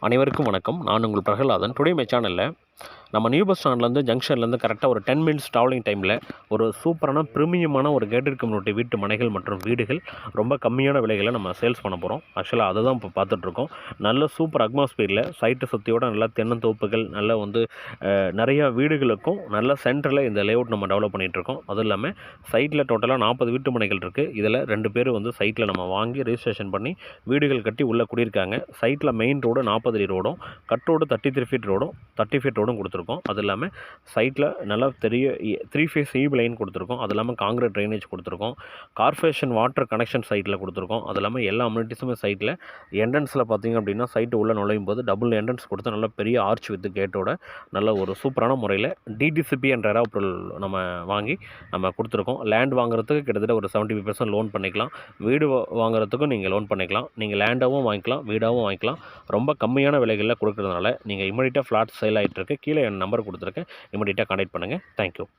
அனைவருக்கும் வணக்கம். நான் உங்கள் பிரகலாதன். டுடே மை சேனலில் நம்ம நியூ பஸ் ஸ்டாண்ட்லேருந்து ஜங்ஷன்லேருந்து கரெக்டாக ஒரு டென் மினிட்ஸ் ட்ராவலிங் டைமில் ஒரு சூப்பரான ப்ரீமியமான ஒரு கேட்டட் கம்யூனிட்டி வீட்டு மனைகள் மற்றும் வீடுகள் ரொம்ப கம்மியான விலைகளை நம்ம சேல்ஸ் பண்ண போகிறோம் ஆக்சுவலாக அதை தான் இப்போ பார்த்துட்ருக்கோம் நல்ல சூப்பர் அட்மாஸ்பியரில் சைட்டு சுற்றியோட நல்ல தென்னந்தோப்புகள் நல்ல வந்து நிறையா வீடுகளுக்கும் நல்ல சென்டரில் இந்த லேஅவுட் நம்ம டெவலப் பண்ணிகிட்ருக்கோம் அதுவும் இல்லாமல் சைட்டில் டோட்டலாக நாற்பது வீட்டு மனைகள் இருக்குது இதில் ரெண்டு பேர் வந்து சைட்டில் நம்ம வாங்கி ரிஜிஸ்ட்ரேஷன் பண்ணி வீடுகள் கட்டி உள்ளே குடியிருக்காங்க. சைட்டில் மெயின் ரோடு நாற்பது அடி ரோடும் cut road thirty three feet ரோடும் தேர்ட்டி ஃபீட் ரோடும் கொடுத்துருக்கோம் அது இல்லாமல் சைட்டில் நல்லா பெரிய த்ரீ ஃபேஸ் ஈப் லைன் கொடுத்துருக்கோம். அது இல்லாமல் காங்கிரீட் ட்ரைனேஜ் கொடுத்துருக்கோம். கார்பரேஷன் வாட்டர் கனெக்ஷன் சைட்டில் கொடுத்துருக்கோம். அது இல்லாமல் எல்லா அம்யூனிட்டிஸுமே சைட்டில் என்ட்ரன்ஸில் பார்த்தீங்க அப்படின்னா சைட்டு உள்ளே நுழையும் போது டபுள் என்ட்ரன்ஸ் கொடுத்து நல்ல பெரிய ஆர்ச் வித் கேட்டோட நல்ல ஒரு சூப்பரான முறையில் டிடிசிபி என்ற அப்ரூவல் நம்ம வாங்கி நம்ம கொடுத்துருக்கோம். லேண்ட் வாங்குறதுக்கு கிட்டத்தட்ட ஒரு செவன்ட்டி ஃபைவ் பர்சன்ட் லோன் பண்ணிக்கலாம். வீடு வாங்குறதுக்கும் நீங்கள் லோன் பண்ணிக்கலாம். நீங்கள் லேண்டாகவும் வாங்கிக்கலாம் வீடாகவும் வாங்கிக்கலாம். ரொம்ப கம்மியான விலைகளில் கொடுக்குறதுனால நீங்கள் இமீடியட்டாக ஃப்ளாட் சேல் ஆகிட்டு இருக்கு. கீழே என் நம்பர் கொடுத்துருக்கேன். இமீடியட்டாக கான்டாக்ட் பண்ணுங்கள் தேங்க்யூ